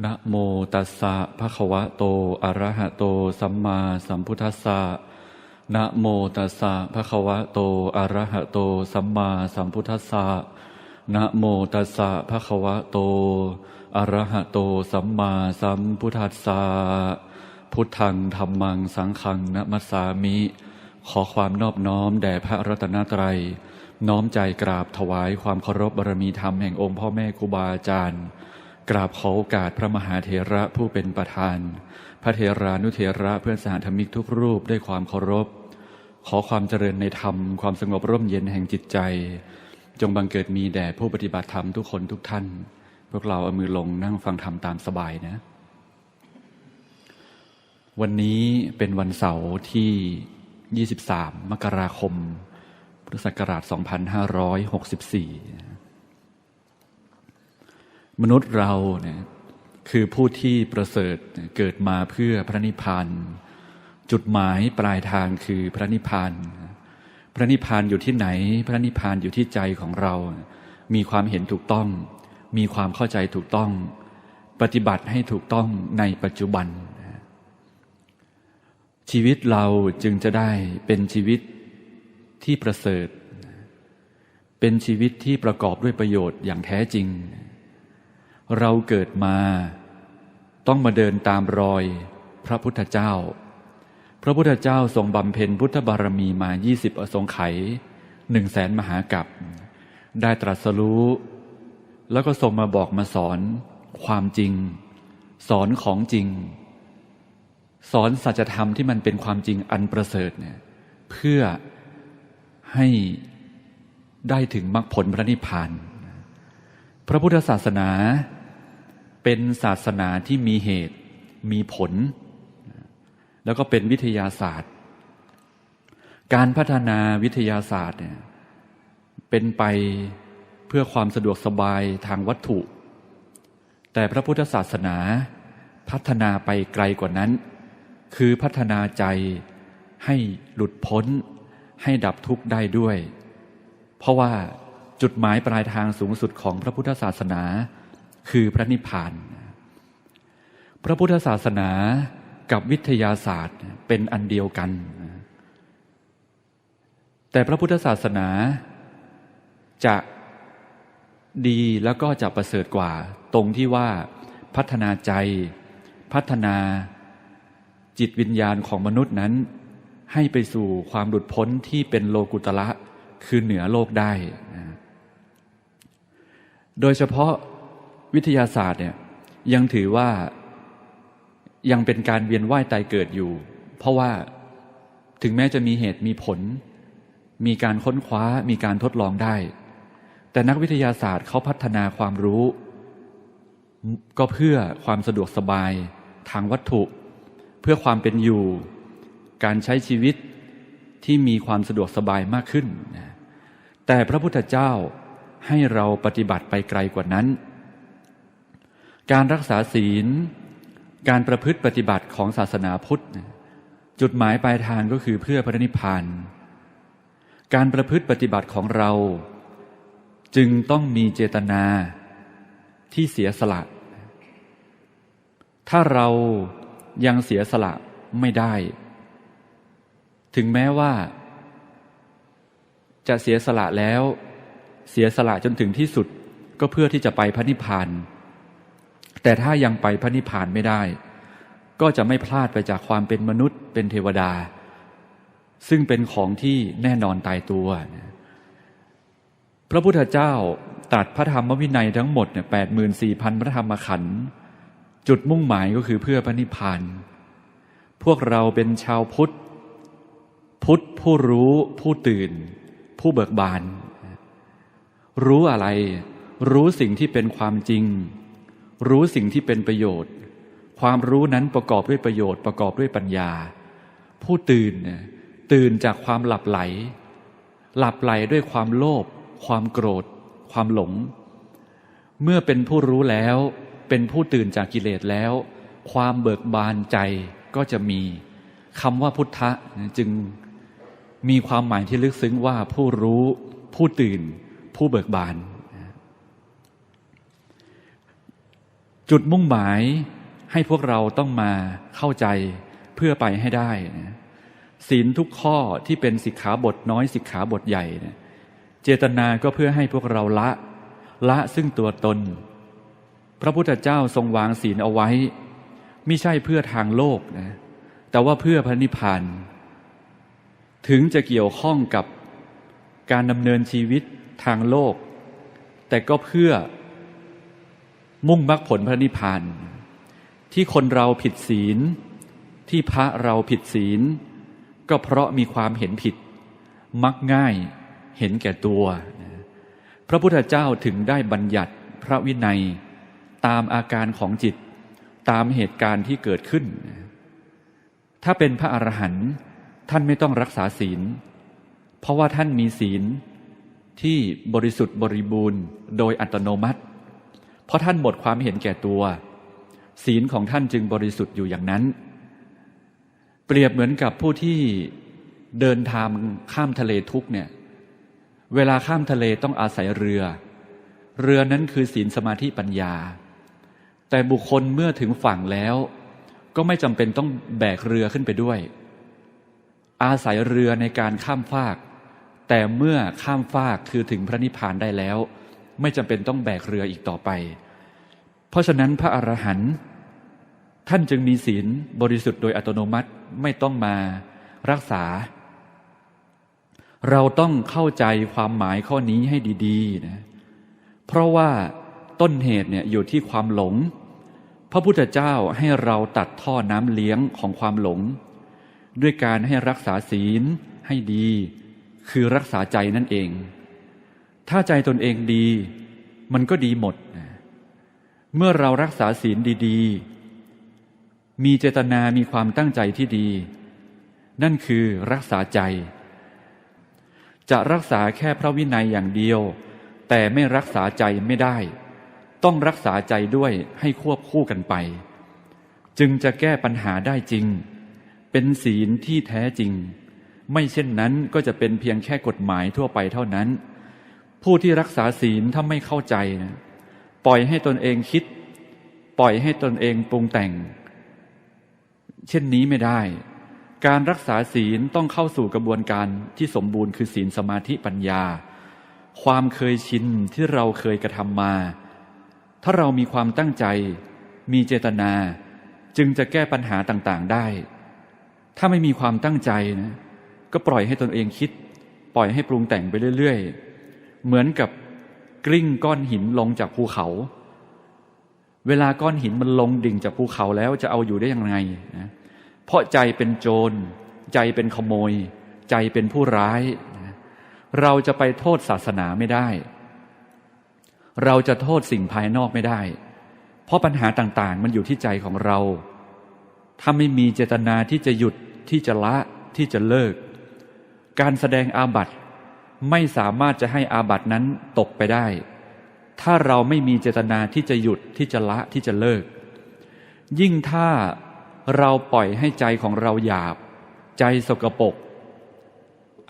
นะโมตัสสะภะคะวะโต อะระหะโต สัมมาสัมพุทธัสสะนะโมตัสสะภะคะวะโต อะระหะโต สัมมาสัมพุทธัสสะนะโมตัสสะภะคะวะโต อะระหะโต สัมมาสัมพุทธัสสะพุทธังธรรมังสังฆังนะมัสสามิ ขอความนอบน้อมแด่พระรัตนตรัย น้อมใจกราบถวายความเคารพบารมีธรรมแห่งองค์พ่อแม่ครูบาอาจารย์ กราบขอโอกาสพระมหาเถระผู้เป็นประธาน พระเถรานุเถระเพื่อนสหธรรมิกทุกรูปด้วยความเคารพ ขอความเจริญในธรรมความสงบร่มเย็นแห่งจิตใจ จงบังเกิดมีแด่ผู้ปฏิบัติธรรมทุกคนทุกท่าน พวกเราเอามือลงนั่งฟังธรรมตามสบายนะ วันนี้เป็นวันเสาร์ที่ 23 มกราคม พุทธศักราช 2564 มนุษย์เราเนี่ยคือผู้ที่ประเสริฐเกิดมาเพื่อพระนิพพานจุดหมายปลายทางคือพระนิพพานพระนิพพานอยู่ที่ไหน พระนิพพานอยู่ที่ใจของเรา มีความเห็นถูกต้อง มีความเข้าใจถูกต้อง ปฏิบัติให้ถูกต้องในปัจจุบัน ชีวิตเราจึงจะได้เป็นชีวิตที่ประเสริฐ เป็นชีวิตที่ประกอบด้วยประโยชน์อย่างแท้จริง เราเกิดมา ต้องมาเดินตามรอย พระพุทธเจ้า พระพุทธเจ้าทรงบำเพ็ญพุทธบารมีมา 20 อสงไขยหนึ่งแสนมหากัปได้ตรัสรู้ แล้วก็ทรงมาบอกมาสอนความจริง สอนของจริง สอนสัจธรรมที่มันเป็นความจริงอันประเสริฐเนี่ยเพื่อให้ได้ถึงมรรคผลพระนิพพาน ระพุทธศาสนาเป็นศาสนาที่มีเหตุ มีผล แล้วก็เป็นวิทยาศาสตร์ การพัฒนาวิทยาศาสตร์เนี่ยเป็นไปเพื่อความสะดวกสบายทางวัตถุ แต่พระพุทธศาสนาพัฒนาไปไกลกว่านั้น คือพัฒนาใจให้หลุดพ้น ให้ดับทุกข์ได้ด้วย เพราะว่า จุดหมายปลายทางสูงสุดของพระพุทธศาสนา คือพระนิพพาน พระพุทธศาสนากับวิทยาศาสตร์เป็นอันเดียวกัน แต่พระพุทธศาสนาจะดีแล้วก็จะประเสริฐกว่า ตรงที่ว่าพัฒนาใจ พัฒนาจิตวิญญาณของมนุษย์นั้น ให้ไปสู่ความหลุดพ้นที่เป็นโลกุตละคือเหนือโลกได้ โดยเฉพาะวิทยาศาสตร์เนี่ยยังถือว่ายังเป็นการเวียนว่ายตายเกิดอยู่ เพราะว่าถึงแม้จะมีเหตุมีผล มีการค้นคว้ามีการทดลองได้ แต่นักวิทยาศาสตร์เขาพัฒนาความรู้ ก็เพื่อความสะดวกสบายทางวัตถุ เพื่อความเป็นอยู่ การใช้ชีวิตที่มีความสะดวกสบายมากขึ้น แต่พระพุทธเจ้า ให้เราปฏิบัติไปไกลกว่านั้น การรักษาศีล การประพฤติปฏิบัติของศาสนาพุทธ จุดหมายปลายทางก็คือเพื่อพระนิพพาน การประพฤติปฏิบัติของเรา จึงต้องมีเจตนาที่เสียสละ ถ้าเรายังเสียสละไม่ได้ ถึงแม้ว่า จะเสียสละแล้ว เสียสละจนถึงที่สุดก็เพื่อที่จะไปพระนิพพาน แต่ถ้ายังไปพระนิพพานไม่ได้ ก็จะไม่พลาดไปจากความเป็นมนุษย์ เป็นเทวดา ซึ่งเป็นของที่แน่นอนตายตัว พระพุทธเจ้าตรัสพระธรรมวินัยทั้งหมดเนี่ยแปดหมื่นสี่พันพระธรรมขันธ์จุดมุ่งหมายก็คือเพื่อพระนิพพาน พวกเราเป็นชาวพุทธ พุทธผู้รู้ผู้ตื่น ผู้เบิกบาน รู้อะไร รู้สิ่งที่เป็นความจริง รู้สิ่งที่เป็นประโยชน์ ความรู้นั้นประกอบด้วยประโยชน์ ประกอบด้วยปัญญา ผู้ตื่นเนี่ยตื่นจากความหลับไหล หลับไหลด้วยความโลภความโกรธ ความหลง เมื่อเป็นผู้รู้แล้ว เป็นผู้ตื่นจากกิเลสแล้ว ความเบิกบานใจก็จะมีคำว่าพุทธะจึงมีความหมายที่ลึกซึ้งว่าผู้รู้ผู้ตื่น ผู้เบิกบาน จุดมุ่งหมายให้พวกเราต้องมาเข้าใจเพื่อไปให้ได้นะศีลทุกข้อที่เป็นสิกขาบทน้อยสิกขาบทใหญ่นะเจตนาก็เพื่อให้พวกเราละ ละซึ่งตัวตน พระพุทธเจ้าทรงวางศีลเอาไว้ ไม่ใช่เพื่อทางโลกนะแต่ว่าเพื่อพระนิพพาน ถึงจะเกี่ยวข้องกับการดำเนินชีวิต ทางโลก แต่ก็เพื่อมุ่งมรรคผลพระนิพพานที่คนเราผิดศีล ที่พระเราผิดศีล ก็เพราะมีความเห็นผิด มักง่ายเห็นแก่ตัว พระพุทธเจ้าถึงได้บัญญัติพระวินัย ตามอาการของจิต ตามเหตุการณ์ที่เกิดขึ้น ถ้าเป็นพระอรหันต์ท่านไม่ต้องรักษาศีล เพราะว่าท่านมีศีล ที่บริสุทธิ์บริบูรณ์โดยอัตโนมัติ เพราะท่านหมดความเห็นแก่ตัว ศีลของท่านจึงบริสุทธิ์อยู่อย่างนั้น เปรียบเหมือนกับผู้ที่เดินทางข้ามทะเลทุกเนี่ยเวลาข้ามทะเลต้องอาศัยเรือ เรือนั้นคือศีลสมาธิปัญญา แต่บุคคลเมื่อถึงฝั่งแล้ว ก็ไม่จำเป็นต้องแบกเรือขึ้นไปด้วย อาศัยเรือในการข้ามฟาก แต่เมื่อข้ามฟากคือถึงพระนิพพานได้แล้ว ไม่จำเป็นต้องแบกเรืออีกต่อไป เพราะฉะนั้นพระอรหันต์ท่านจึงมีศีลบริสุทธิ์โดยอัตโนมัติไม่ต้องมารักษา เราต้องเข้าใจความหมายข้อนี้ให้ดีๆนะเพราะว่าต้นเหตุเนี่ยอยู่ที่ความหลง พระพุทธเจ้าให้เราตัดท่อน้ำเลี้ยงของความหลง ด้วยการให้รักษาศีลให้ดี คือรักษาใจนั่นเอง ถ้าใจตนเองดี มันก็ดีหมด เมื่อเรารักษาศีลดีๆ มีเจตนามีความตั้งใจที่ดี นั่นคือรักษาใจ จะรักษาแค่พระวินัยอย่างเดียว แต่ไม่รักษาใจไม่ได้ ต้องรักษาใจด้วยให้ควบคู่กันไป จึงจะแก้ปัญหาได้จริง เป็นศีลที่แท้จริง ไม่เช่นนั้นก็จะเป็นเพียงแค่กฎหมายทั่วไปเท่านั้น ผู้ที่รักษาศีลถ้าไม่เข้าใจนะปล่อยให้ตนเองคิด ปล่อยให้ตนเองปรุงแต่ง เช่นนี้ไม่ได้ การรักษาศีลต้องเข้าสู่กระบวนการที่สมบูรณ์คือศีลสมาธิปัญญา ความเคยชินที่เราเคยกระทำมา ถ้าเรามีความตั้งใจ มีเจตนา จึงจะแก้ปัญหาต่างๆได้ ถ้าไม่มีความตั้งใจนะ ก็ปล่อยให้ตนเองคิด ปล่อยให้ปรุงแต่งไปเรื่อย ๆ เหมือนกับกลิ้งก้อนหินลงจากภูเขา เวลาก้อนหินมันลงดิ่งจากภูเขาแล้วจะเอาอยู่ได้ยังไงนะเพราะใจเป็นโจร ใจเป็นขโมย ใจเป็นผู้ร้ายนะเราจะไปโทษศาสนาไม่ได้ เราจะโทษสิ่งภายนอกไม่ได้ เพราะปัญหาต่างๆ มันอยู่ที่ใจของเรา ถ้าไม่มีเจตนาที่จะหยุดที่จะละที่จะเลิก การแสดงอาบัติไม่สามารถจะให้อาบัตินั้นตกไปได้ ถ้าเราไม่มีเจตนาที่จะหยุดที่จะละที่จะเลิก ยิ่งถ้าเราปล่อยให้ใจของเราหยาบ ใจสกปรก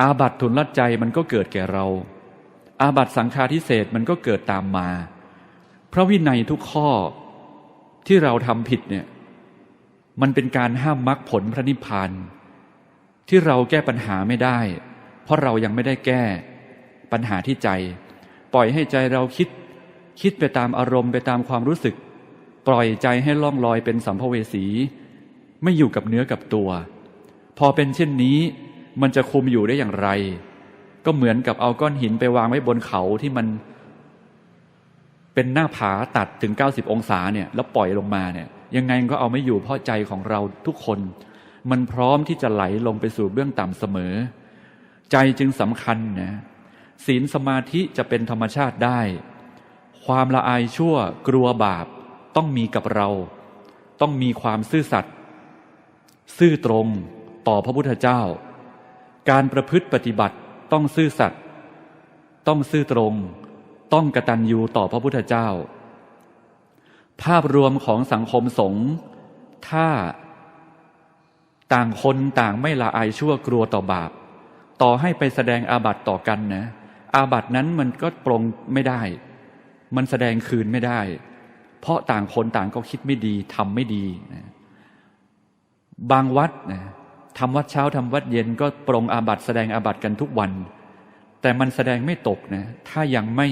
อาบัติทุนลัดใจมันก็เกิดแก่เรา อาบัติสังฆาทิเศษมันก็เกิดตามมา พระวินัยทุกข้อที่เราทำผิดเนี่ย มันเป็นการห้ามมรรคผลพระนิพพาน ที่เราแก้ปัญหาไม่ได้ เพราะเรายังไม่ได้แก้ปัญหาที่ใจ ปล่อยให้ใจเราคิด คิดไปตามอารมณ์ไปตามความรู้สึก ปล่อยใจให้ล่องลอยเป็นสัมภเวสี ไม่อยู่กับเนื้อกับตัว พอเป็นเช่นนี้ มันจะคุมอยู่ได้อย่างไร ก็เหมือนกับเอาก้อนหินไปวางไว้บนเขาที่มัน เป็นหน้าผาตัดถึง 90 องศาเนี่ย แล้วปล่อยลงมาเนี่ย ยังไงก็เอาไม่อยู่เพราะใจของเราทุกคน มันพร้อมที่จะไหลลงไปสู่เบื้องต่ำเสมอ ใจจึงสำคัญนะศีลสมาธิจะเป็นธรรมชาติได้ ความละอายชั่วกลัวบาปต้องมีกับเรา ต้องมีความซื่อสัตย์ซื่อตรงต่อพระพุทธเจ้า การประพฤติปฏิบัติต้องซื่อสัตย์ต้องซื่อตรง ต้องกระตัญญูต่อพระพุทธเจ้า ภาพรวมของสังคมสงฆ์ถ้า ต่างคนต่างไม่ละอายชั่วกลัวต่อบาป ต่อให้ไปแสดงอาบัติต่อกันนะ อาบัตินั้นมันก็ปรงไม่ได้ มันแสดงคืนไม่ได้ เพราะต่างคนต่างก็คิดไม่ดีทำไม่ดีนะบางวัดนะทำวัดเช้าทำวัดเย็นก็ปรงอาบัติแสดงอาบัติกันทุกวัน แต่มันแสดงไม่ตกนะ ถ้ายังไม่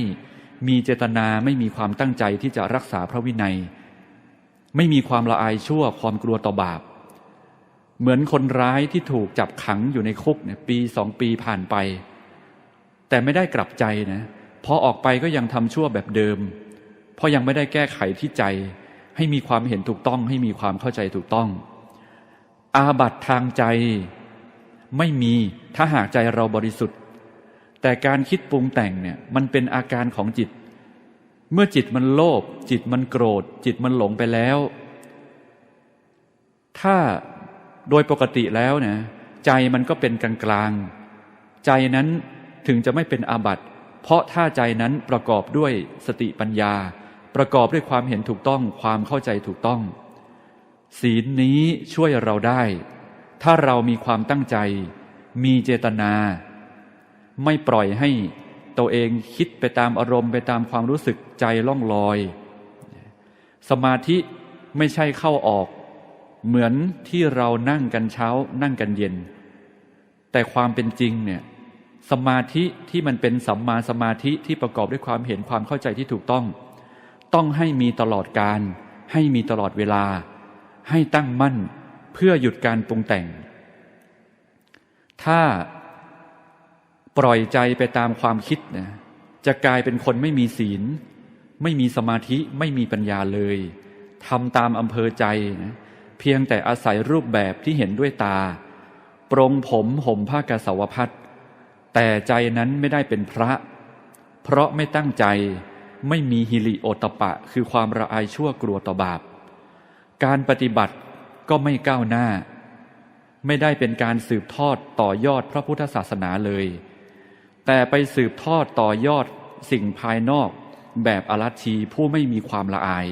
มีเจตนาไม่มีความตั้งใจที่จะรักษาพระวินัย ไม่มีความละอายชั่วความกลัวต่อบาป เหมือนคนร้ายที่ถูกจับขังอยู่ในคุกเนี่ยปีสองปีผ่านไป แต่ไม่ได้กลับใจนะพอออกไปก็ยังทำชั่วแบบเดิม เพราะยังไม่ได้แก้ไขที่ใจ ให้มีความเห็นถูกต้อง ให้มีความเข้าใจถูกต้อง อาบัตทางใจไม่มีถ้าหากใจเราบริสุทธิ์ แต่การคิดปรุงแต่งเนี่ยมันเป็นอาการของจิต เมื่อจิตมันโลภจิตมันโกรธ จิตมันหลงไปแล้ว ถ้า โดยปกติแล้วนะใจมันก็เป็นกลางกลางๆใจนั้นถึงจะไม่เป็นอาบัติเพราะถ้าใจนั้นประกอบด้วยสติปัญญา ประกอบด้วยความเห็นถูกต้องความเข้าใจถูกต้อง ศีลนี้ช่วยเราได้ ถ้าเรามีความตั้งใจ มีเจตนา ไม่ปล่อยให้ตัวเองคิดไปตามอารมณ์ไปตามความรู้สึกใจล่องลอย สมาธิไม่ใช่เข้าออก เหมือนที่เรานั่งกันเช้านั่งกันเย็น แต่ความเป็นจริงเนี่ยสมาธิที่มันเป็นสัมมาสมาธิที่ประกอบด้วยความเห็นความเข้าใจที่ถูกต้อง ต้องให้มีตลอดการ ให้มีตลอดเวลา ให้ตั้งมั่นเพื่อหยุดการปรุงแต่ง ถ้าปล่อยใจไปตามความคิดนะจะกลายเป็นคนไม่มีศีล ไม่มีสมาธิไม่มีปัญญาเลยทำตามอำเภอใจนะ เพียงแต่อาศัยรูปแบบที่เห็นด้วยตา ปรงผมห่มผ้ากาสาวพัดแต่ใจนั้นไม่ได้เป็นพระ เพราะไม่ตั้งใจไม่มีฮิริโอตปะ คือความระอายชั่วกลัวต่อบาป การปฏิบัติก็ไม่ก้าวหน้า ไม่ได้เป็นการสืบทอดต่อยอดพระพุทธศาสนาเลย แต่ไปสืบทอดต่อยอดสิ่งภายนอก แบบอรัชีผู้ไม่มีความละอาย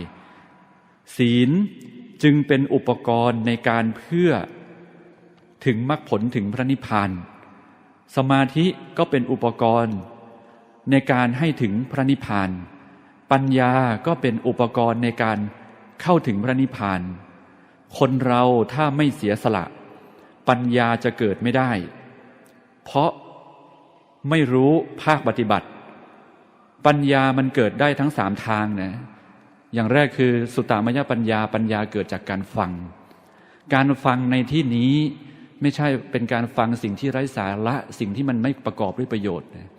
ศีล จึงเป็นอุปกรณ์ในการเพื่อถึงมรรคผลถึงพระนิพพาน สมาธิก็เป็นอุปกรณ์ ในการให้ถึงพระนิพพาน ปัญญาก็เป็นอุปกรณ์ในการเข้าถึงพระนิพพาน คนเราถ้าไม่เสียสละ ปัญญาจะเกิดไม่ได้ เพราะไม่รู้ภาคปฏิบัติ ปัญญามันเกิดได้ทั้งสามทางนะ อย่างแรกคือสุตตามยปัญญาปัญญาเกิดจากการฟัง การฟังในที่นี้ไม่ใช่เป็นการฟังสิ่งที่ไร้สาระสิ่งที่มันไม่ประกอบด้วยประโยชน์นะ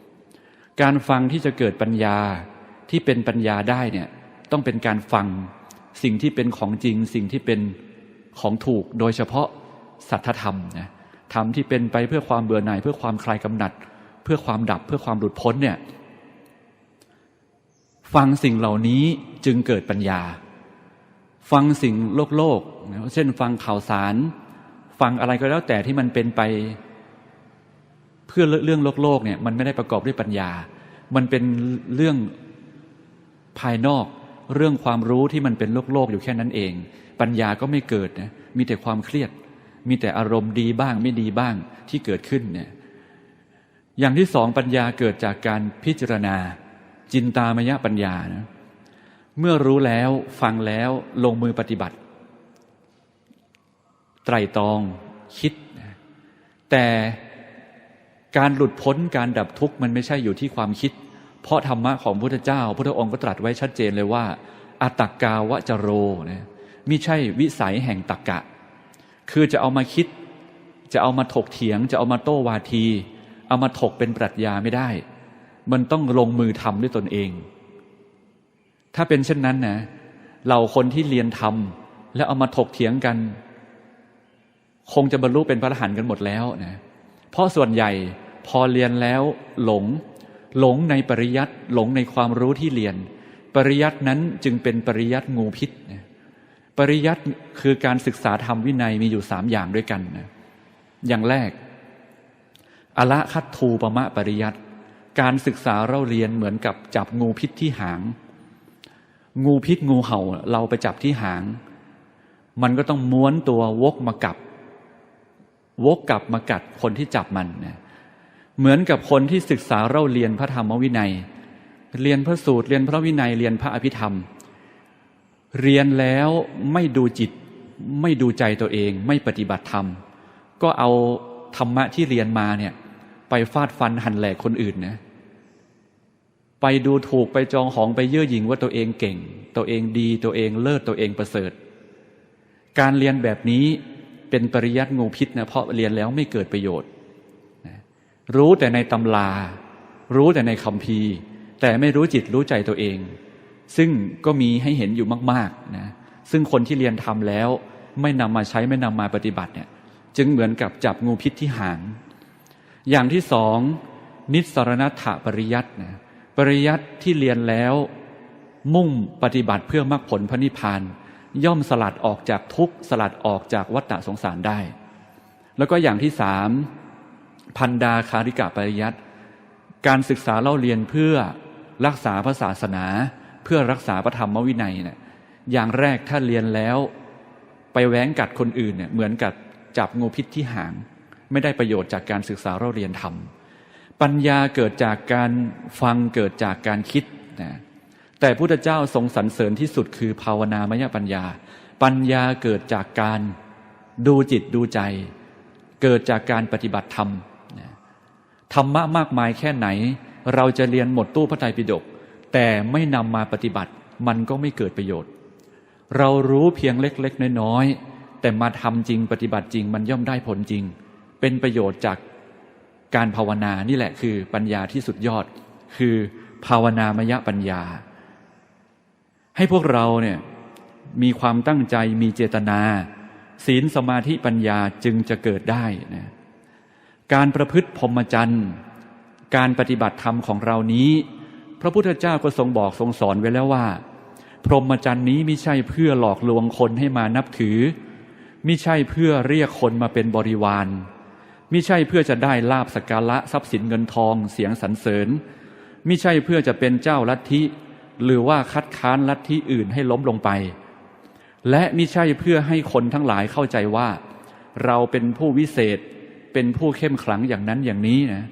การฟังที่จะเกิดปัญญาที่เป็นปัญญาได้เนี่ยต้องเป็นการฟังสิ่งที่เป็นของจริง สิ่งที่เป็นของถูกโดยเฉพาะสัทธธรรมนะธรรมที่เป็นไปเพื่อความเบื่อหน่ายเพื่อความคลายกำหนัด เพื่อความดับเพื่อความหลุดพ้นเนี่ย ฟังสิ่งเหล่านี้จึงเกิดปัญญา ฟังสิ่งโลกโลกเช่น ฟังข่าวสาร ฟังอะไรก็แล้วแต่ที่มันเป็นไป เพื่อเรื่องโลกโลกเนี่ยมันไม่ได้ประกอบด้วยปัญญา มันเป็นเรื่องภายนอก เรื่องความรู้ที่มันเป็นโลกโลกอยู่แค่นั้นเอง ปัญญาก็ไม่เกิดนะมีแต่ความเครียด มีแต่อารมณ์ดีบ้างไม่ดีบ้างที่เกิดขึ้นเนี่ยอย่างที่สองปัญญาเกิดจากการพิจารณา จินตามยปัญญานะเมื่อรู้แล้วฟังแล้วลงมือปฏิบัติ ไตรตรองคิด แต่การหลุดพ้นการดับทุกข์มันไม่ใช่อยู่ที่ความคิด เพราะธรรมะของพระพุทธเจ้าพระพุทธองค์ก็ตรัสไว้ชัดเจนเลยว่าอัตตกาวะจโรนะมิใช่วิสัยแห่งตักกะ คือจะเอามาคิด จะเอามาถกเถียง จะเอามาโต้วาที เอามาถกเป็นปรัชญาไม่ได้ มันต้องลงมือทำด้วยตนเอง ถ้าเป็นเช่นนั้นนะเราคนที่เรียนทำแล้วเอามาถกเถียงกัน คงจะบรรลุเป็นพระอรหันต์กันหมดแล้วนะเพราะส่วนใหญ่พอเรียนแล้วหลง หลงในปริยัติหลงในความรู้ที่เรียน ปริยัตินั้นจึงเป็นปริยัติงูพิษนะปริยัติคือการศึกษาธรรมวินัยมีอยู่สามอย่างด้วยกันนะอย่างแรก อละคัตทูปมะปริยัติ การศึกษาเราเรียนเหมือนกับจับงูพิษที่หาง งูพิษงูเห่าเราไปจับที่หาง มันก็ต้องม้วนตัววกมากับ วกกลับมากัดคนที่จับมันนะเหมือนกับคนที่ศึกษาเราเรียนพระธรรมวินัย เรียนพระสูตรเรียนพระวินัยเรียนพระอภิธรรม เรียนแล้วไม่ดูจิตไม่ดูใจตัวเองไม่ปฏิบัติธรรม ก็เอาธรรมะที่เรียนมาเนี่ยไปฟาดฟันหันแหลกคนอื่นนะ ไปดูถูกไปจองหองไปเย่อหยิ่งว่าตัวเองเก่ง ตัวเองดีตัวเองเลิศตัวเองประเสริฐ การเรียนแบบนี้เป็นปริยัติงูพิษนะเพราะเรียนแล้วไม่เกิดประโยชน์รู้แต่ในตำรา รู้แต่ในคำพีแต่ไม่รู้จิตรู้ใจตัวเอง ซึ่งก็มีให้เห็นอยู่มากๆนะซึ่งคนที่เรียนทำแล้ว ไม่นำมาใช้ไม่นำมาปฏิบัติเนี่ยจึงเหมือนกับจับงูพิษที่หาง อย่างที่สองนิสรณัตถปริยัตินะ ปริยัติที่เรียนแล้ว มุ่งปฏิบัติเพื่อมรรคผลพระนิพพาน ย่อมสลัดออกจากทุกข์สลัดออกจากวัฏฏะสงสารได้ แล้วก็อย่างที่สามพันดาคาริกะปริยัติการศึกษาเล่าเรียนเพื่อรักษาพระศาสนา เพื่อรักษาพระธรรมวินัยเนี่ยอย่างแรกถ้าเรียนแล้ว ไปแหวงกัดคนอื่นเนี่ยเหมือนกับจับงูพิษที่หาง ไม่ได้ประโยชน์จากการศึกษาเราเรียนธรรม ปัญญาเกิดจากการฟังเกิดจากการคิดนะแต่พุทธเจ้าทรงสรรเสริญที่สุดคือภาวนามยปัญญา ปัญญาเกิดจากการดูจิตดูใจ เกิดจากการปฏิบัติธรรมธรรมะมากมายแค่ไหน เราจะเรียนหมดตู้พระไตรปิฎกแต่ไม่นำมาปฏิบัติมันก็ไม่เกิดประโยชน์ เรารู้เพียงเล็ก ๆ น้อยๆแต่มาทำจริงปฏิบัติจริงมันย่อมได้ผลจริง เป็นประโยชน์จาก การภาวนานี่แหละคือปัญญาที่สุดยอด คือภาวนามยปัญญา ให้พวกเราเนี่ยมีความตั้งใจมีเจตนา ศีลสมาธิปัญญาจึงจะเกิดได้นะการประพฤติพรหมจรรย์การปฏิบัติธรรมของเรานี้ พระพุทธเจ้าก็ทรงบอกทรงสอนไว้แล้วว่า พรหมจรรย์นี้ไม่ใช่เพื่อหลอกลวงคนให้มานับถือไม่ใช่เพื่อเรียกคนมาเป็นบริวารไม่ใช่เพื่อจะได้ลาบสการะทรัพย์สินเงินทองเสียงสรรเสริญไม่ใช่เพื่อจะเป็นเจ้าลัทธิ หรือว่าคัดค้านลัทธิอื่นให้ล้มลงไป และไม่ใช่เพื่อให้คนทั้งหลายเข้าใจว่า เราเป็นผู้วิเศษเป็นผู้เข้มขลังอย่างนั้นอย่างนี้นะ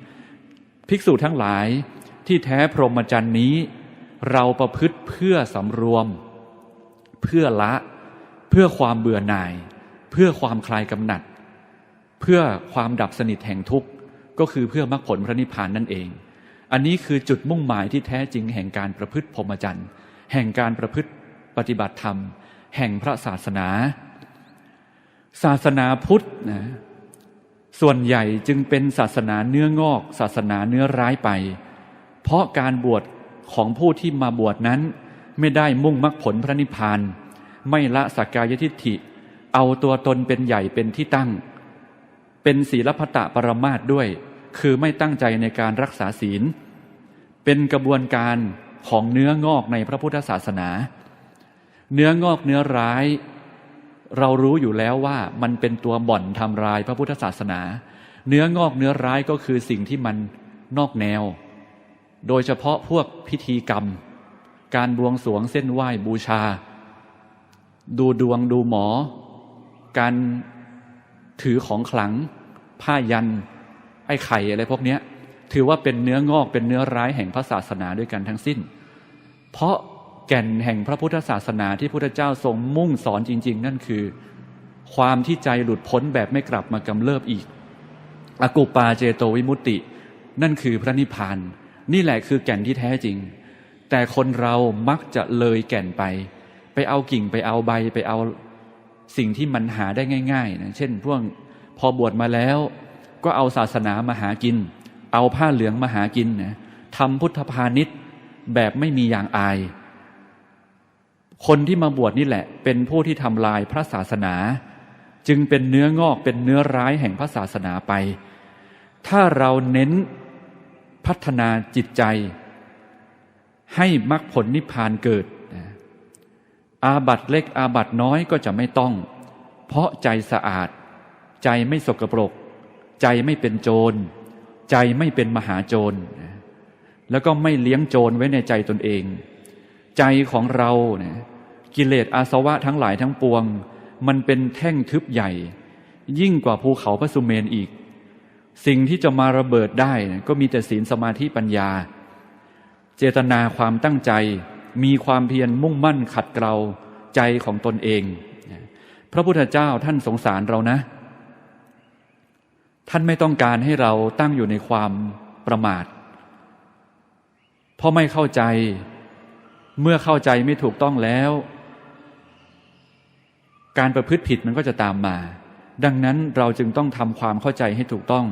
ภิกษุทั้งหลายที่แท้พรหมจรรย์นี้ เราประพฤติเพื่อสำรวม เพื่อละ เพื่อความเบื่อหน่าย เพื่อความคลายกำหนัด เพื่อความดับสนิทแห่งทุกข์ก็คือเพื่อมรรคผลพระนิพพานนั่นเอง อันนี้คือจุดมุ่งหมายที่แท้จริงแห่งการประพฤติพรหมจรรย์ แห่งการประพฤติปฏิบัติธรรม แห่งพระศาสนา ศาสนาพุทธนะส่วนใหญ่จึงเป็นศาสนาเนื้องอก ศาสนาเนื้อร้ายไป เพราะการบวชของผู้ที่มาบวชนั้น ไม่ได้มุ่งมรรคผลพระนิพพาน ไม่ละสักกายทิฏฐิ เอาตัวตนเป็นใหญ่เป็นที่ตั้ง เป็นศีลพัตะปรมาตด้วย คือไม่ตั้งใจในการรักษาศีล เป็นกระบวนการของเนื้องอกในพระพุทธศาสนา เนื้องอกเนื้อร้าย เรารู้อยู่แล้วว่ามันเป็นตัวบ่อนทำลายพระพุทธศาสนา เนื้องอกเนื้อร้ายก็คือสิ่งที่มันนอกแนว โดยเฉพาะพวกพิธีกรรม การบวงสรวงเส้นไหว้บูชา ดูดวงดูหมอ การถือของขลัง ผ้ายัน ไอ้ไข่อะไรพวกนี้ถือว่าเป็นเนื้องอกเป็นเนื้อร้ายแห่งพระศาสนาด้วยกันทั้งสิ้น เพราะแก่นแห่งพระพุทธศาสนาที่พุทธเจ้าทรงมุ่งสอนจริง ๆ นั่นคือ ความที่ใจหลุดพ้นแบบไม่กลับมากำเริบอีก อกุปาเจโตวิมุตติ นั่นคือพระนิพพาน นี่แหละคือแก่นที่แท้จริง แต่คนเรามักจะเลยแก่นไป ไปเอากิ่งไปเอาใบไปเอาสิ่งที่มันหาได้ง่ายๆนะเช่นพวก พอบวชมาแล้ว ก็เอาศาสนามาหากิน เอาผ้าเหลืองมาหากินนะทำพุทธพาณิชย์แบบไม่มีอย่างอาย คนที่มาบวชนี่แหละ เป็นผู้ที่ทำลายพระศาสนา จึงเป็นเนื้องอกเป็นเนื้อร้ายแห่งพระศาสนาไป ถ้าเราเน้นพัฒนาจิตใจ ให้มรรคผลนิพพานเกิด อาบัตเล็กอาบัตน้อยก็จะไม่ต้อง เพราะใจสะอาด ใจไม่สกปรก ใจไม่เป็นโจร ใจไม่เป็นมหาโจร แล้วก็ไม่เลี้ยงโจรไว้ในใจตนเอง ใจของเราเนี่ยกิเลสอาสวะทั้งหลายทั้งปวง มันเป็นแท่งทึบใหญ่ ยิ่งกว่าภูเขาพระสุเมนอีก สิ่งที่จะมาระเบิดได้ก็มีแต่ศีลสมาธิปัญญา เจตนาความตั้งใจ มีความเพียรมุ่งมั่นขัดเกลาใจของตนเอง พระพุทธเจ้าท่านสงสารเรานะ ท่านไม่ต้องการให้เราตั้งอยู่ในความประมาท เพราะไม่เข้าใจ เมื่อเข้าใจไม่ถูกต้องแล้ว การประพฤติผิดมันก็จะตามมา ดังนั้นเราจึงต้องทำความเข้าใจให้ถูกต้อง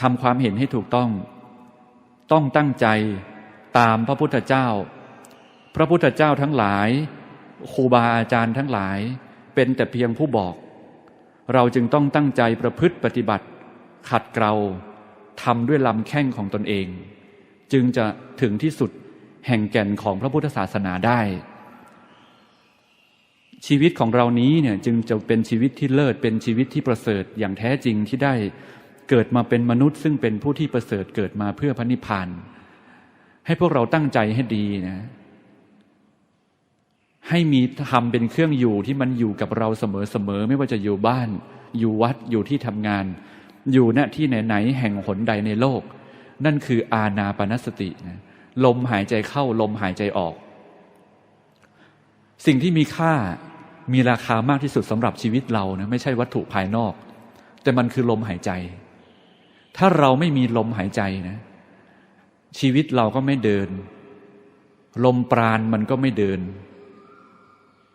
ทำความเห็นให้ถูกต้อง ต้องตั้งใจตามพระพุทธเจ้า พระพุทธเจ้าทั้งหลายครูบาอาจารย์ทั้งหลาย เป็นแต่เพียงผู้บอก เราจึงต้องตั้งใจประพฤติปฏิบัติ ขัดเกลาทำด้วยลำแข้งของตนเอง จึงจะถึงที่สุดแห่งแก่นของพระพุทธศาสนาได้ ชีวิตของเรานี้เนี่ยจึงจะเป็นชีวิตที่เลิศเป็นชีวิตที่ประเสริฐอย่างแท้จริงที่ได้เกิดมาเป็นมนุษย์ซึ่งเป็นผู้ที่ประเสริฐเกิดมาเพื่อพระนิพพานให้พวกเราตั้งใจให้ดีนะ ให้มีธรรมเป็นเครื่องอยู่ที่มันอยู่กับเราเสมอๆไม่ว่าจะอยู่บ้าน อยู่วัดอยู่ที่ทำงาน อยู่ณที่ไหนๆแห่งหนใดในโลก นั่นคืออาณาปณสตินะลมหายใจเข้าลมหายใจออก สิ่งที่มีค่ามีราคามากที่สุดสำหรับชีวิตเรานะไม่ใช่วัตถุภายนอก แต่มันคือลมหายใจ ถ้าเราไม่มีลมหายใจนะ ชีวิตเราก็ไม่เดิน ลมปราณมันก็ไม่เดิน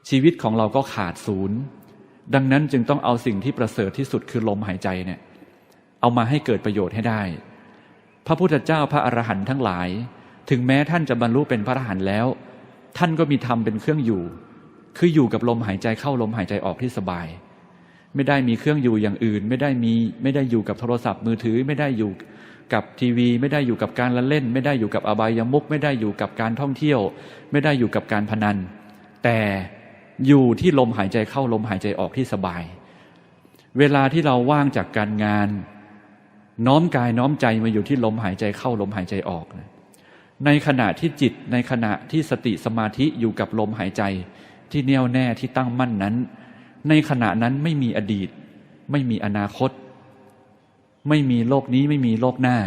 ชีวิตของเราก็ขาดศูนย์ ดังนั้นจึงต้องเอาสิ่งที่ประเสริฐที่สุดคือลมหายใจเนี่ย เอามาให้เกิดประโยชน์ให้ได้ พระพุทธเจ้าพระอรหันต์ทั้งหลาย ถึงแม้ท่านจะบรรลุเป็นพระอรหันต์แล้ว ท่านก็มีธรรมเป็นเครื่องอยู่ คืออยู่กับลมหายใจเข้าลมหายใจออกที่สบาย ไม่ได้มีเครื่องอยู่อย่างอื่น ไม่ได้มีไม่ได้อยู่กับโทรศัพท์มือถือไม่ได้อยู่กับทีวีไม่ได้อยู่กับการละเล่น ไม่ได้อยู่กับอบายามุก ไม่ได้อยู่กับการท่องเที่ยว ไม่ได้อยู่กับการพนัน แต่ อยู่ที่ลมหายใจเข้าลมหายใจออกที่สบาย เวลาที่เราว่างจากการงาน น้อมกายน้อมใจมาอยู่ที่ลมหายใจเข้าลมหายใจออก ในขณะที่จิตในขณะที่สติสมาธิอยู่กับลมหายใจ ที่แน่วแน่ที่ตั้งมั่นนั้น ในขณะนั้นไม่มีอดีต ไม่มีอนาคต ไม่มีโลกนี้ไม่มีโลกหน้า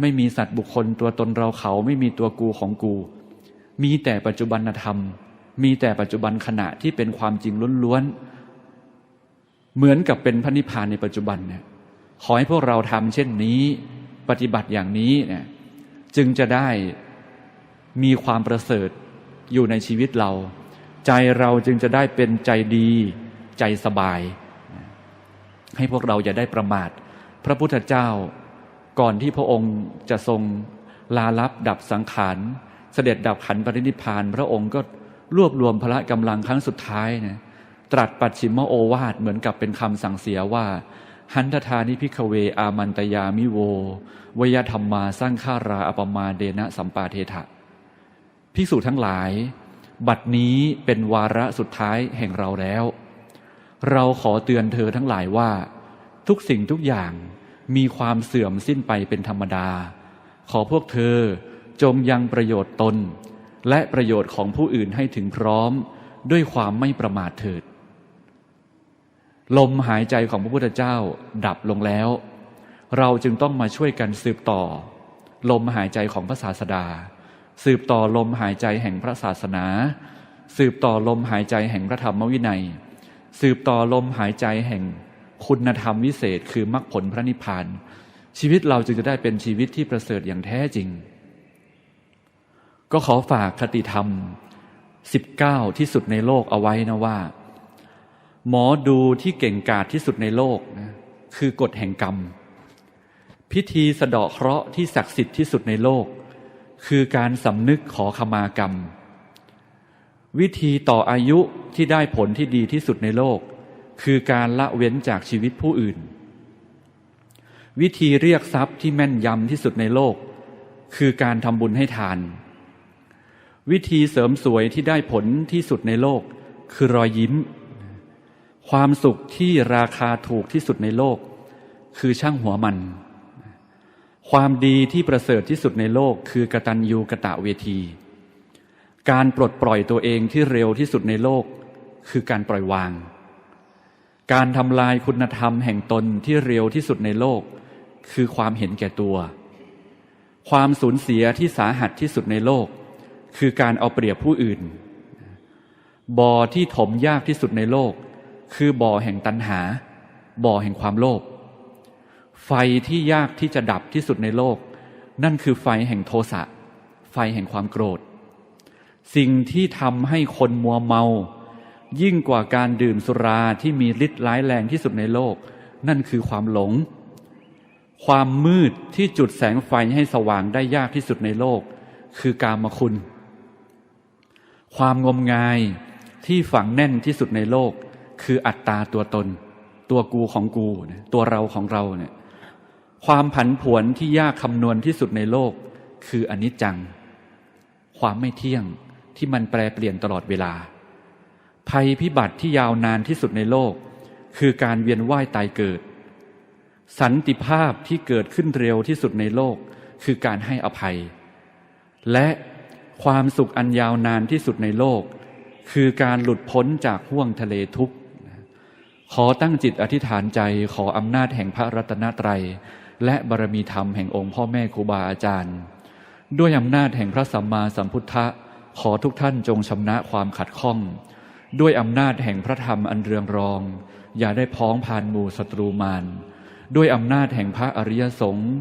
ไม่มีสัตว์บุคคลตัวตนเราเขาไม่มีตัวกูของกู มีแต่ปัจจุบันธรรม มีแต่ปัจจุบันขณะที่เป็นความจริงล้วนๆ เหมือนกับเป็นพระนิพพานในปัจจุบันเนี่ยขอให้พวกเราทำเช่นนี้ปฏิบัติอย่างนี้เนี่ยจึงจะได้มีความประเสริฐอยู่ในชีวิตเรา ใจเราจึงจะได้เป็นใจดีใจสบาย ให้พวกเราอย่าได้ประมาท พระพุทธเจ้าก่อนที่พระองค์จะทรงลาลับดับสังขาร เสด็จดับขันปรินิพพาน พระองค์ก็ รวบรวมพละกำลังครั้งสุดท้ายนะตรัสปัจฉิมโอวาทเหมือนกับเป็นคำสั่งเสียว่า หันทธานิพิกเวอามันตยามิโววยธรรมมาสร้างฆาราอปมาเดนะสัมปาเทถะภิกษุทั้งหลาย บัดนี้เป็นวาระสุดท้ายแห่งเราแล้ว เราขอเตือนเธอทั้งหลายว่า ทุกสิ่งทุกอย่างมีความเสื่อมสิ้นไปเป็นธรรมดา ขอพวกเธอจงยังประโยชน์ตน และประโยชน์ของผู้อื่นให้ถึงพร้อมด้วยความไม่ประมาทเถิด ลมหายใจของพระพุทธเจ้าดับลงแล้ว เราจึงต้องมาช่วยกันสืบต่อ ลมหายใจของพระศาสดา สืบต่อลมหายใจแห่งพระศาสนา สืบต่อลมหายใจแห่งพระธรรมวินัย สืบต่อลมหายใจแห่งคุณธรรมวิเศษคือมรรคผลพระนิพพานชีวิตเราจึงจะได้เป็นชีวิตที่ประเสริฐอย่างแท้จริง ก็ขอฝากคติธรรม 19 ที่สุดในโลกเอาไว้นะว่า หมอดูที่เก่งกาจที่สุดในโลกนะคือกฎแห่งกรรม พิธีสะเดาะเคราะห์ที่ศักดิ์สิทธิ์ที่สุดในโลก คือการสำนึกขอขมากรรม วิธีต่ออายุที่ได้ผลที่ดีที่สุดในโลก คือการละเว้นจากชีวิตผู้อื่น วิธีเรียกทรัพย์ที่แม่นยำที่สุดในโลก คือการทำบุญให้ทาน วิธีเสริมสวยที่ได้ผลที่สุดในโลก คือรอยยิ้ม ความสุขที่ราคาถูกที่สุดในโลก คือช่างหัวมัน ความดีที่ประเสริฐที่สุดในโลก คือกตัญญูกะตะเวที การปลดปล่อยตัวเองที่เร็วที่สุดในโลก คือการปล่อยวาง การทำลายคุณธรรมแห่งตนที่เร็วที่สุดในโลก คือความเห็นแก่ตัว ความสูญเสียที่สาหัสที่สุดในโลก คือการเอาเปรียบผู้อื่น บ่อที่ถมยากที่สุดในโลก คือบ่อแห่งตัณหา บ่อแห่งความโลภไฟที่ยากที่จะดับที่สุดในโลก นั่นคือไฟแห่งโทสะไฟแห่งความโกรธ สิ่งที่ทำให้คนมัวเมา ยิ่งกว่าการดื่มสุราที่มีฤทธิ์ร้ายแรงที่สุดในโลก นั่นคือความหลง ความมืดที่จุดแสงไฟให้สว่างได้ยากที่สุดในโลก คือกามคุณ ความงมงายที่ฝังแน่นที่สุดในโลก คืออัตตาตัวตน ตัวกูของกูเนี่ยตัวเราของเราเนี่ยความผันผวนที่ยากคำนวณที่สุดในโลก คืออนิจจัง ความไม่เที่ยงที่มันแปรเปลี่ยนตลอดเวลา ภัยพิบัติที่ยาวนานที่สุดในโลก คือการเวียนว่ายตายเกิด สันติภาพที่เกิดขึ้นเร็วที่สุดในโลก คือการให้อภัย และ ความสุขอันยาวนานที่สุดในโลก คือการหลุดพ้นจากห่วงทะเลทุกข์ขอตั้งจิตอธิษฐานใจขออำนาจแห่งพระรัตนตรัย และบารมีธรรมแห่งองค์พ่อแม่ครูบาอาจารย์ ด้วยอำนาจแห่งพระสัมมาสัมพุทธะ ขอทุกท่านจงชำนะความขัดข้อง ด้วยอำนาจแห่งพระธรรมอันเรืองรอง อย่าได้พ้องพานหมู่ศัตรูมารด้วยอำนาจแห่งพระอริยสงฆ์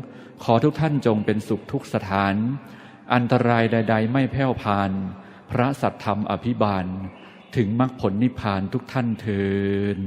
ขอทุกท่านจงเป็นสุขทุกสถาน อันตรายใด ๆ ไม่แผ่วพาน พระสัตธรรมอภิบาล ถึงมรรคผลนิพพานทุกท่านเทิน